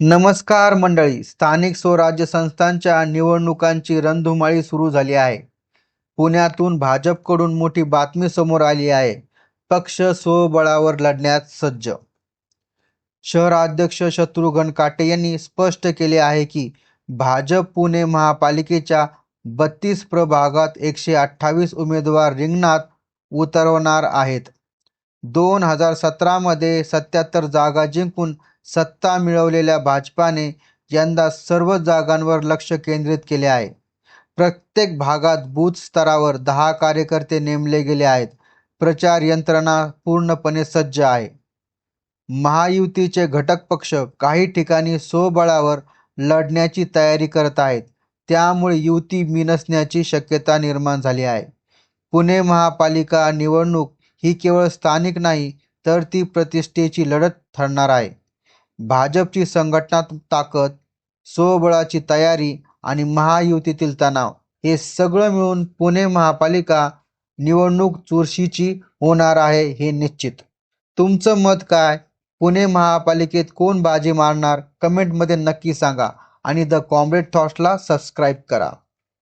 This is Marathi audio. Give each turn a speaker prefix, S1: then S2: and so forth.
S1: नमस्कार मंडळी. स्थानिक स्वराज्य संस्थांच्या निवडणुकांची रणधुमाळी सुरू झाली आहे. पुण्यातून भाजपकडून मोठी बातमी समोर आली आहे. पक्ष स्वबळावर लढण्यास सज्ज. शहराध्यक्ष शत्रुघ्न काटे यांनी स्पष्ट केले आहे की भाजप पुणे महापालिकेच्या बत्तीस प्रभागात एकशे अठ्ठावीस उमेदवार रिंगणात उतरवणार आहेत. दोन हजार सतरामध्ये सत्याहत्तर जागा जिंकून सत्ता मिळवलेल्या भाजपाने यंदा सर्व जागांवर लक्ष केंद्रित केले आहे. प्रत्येक भागात बूथ स्तरावर दहा कार्यकर्ते नेमले गेले आहेत. प्रचार यंत्रणा पूर्णपणे सज्ज आहे. महायुतीचे घटक पक्ष काही ठिकाणी स्वबळावर लढण्याची तयारी करत आहेत. त्यामुळे युती मिनसण्याची शक्यता निर्माण झाली आहे. पुणे महापालिका निवडणूक ही केवळ स्थानिक नाही तर ती प्रतिष्ठेची लढत ठरणार आहे. भाजपची संघटनात्मक ताकद स्वबळाची तयारी आणि महायुतीतील तणाव हे सगळं मिळून पुणे महापालिका निवडणूक चुरशीची होणार आहे हे निश्चित. तुमचं मत काय? पुणे महापालिकेत कोण बाजी मारणार? कमेंटमध्ये नक्की सांगा आणि द कॉम्रेड थॉट्सला सबस्क्राईब करा.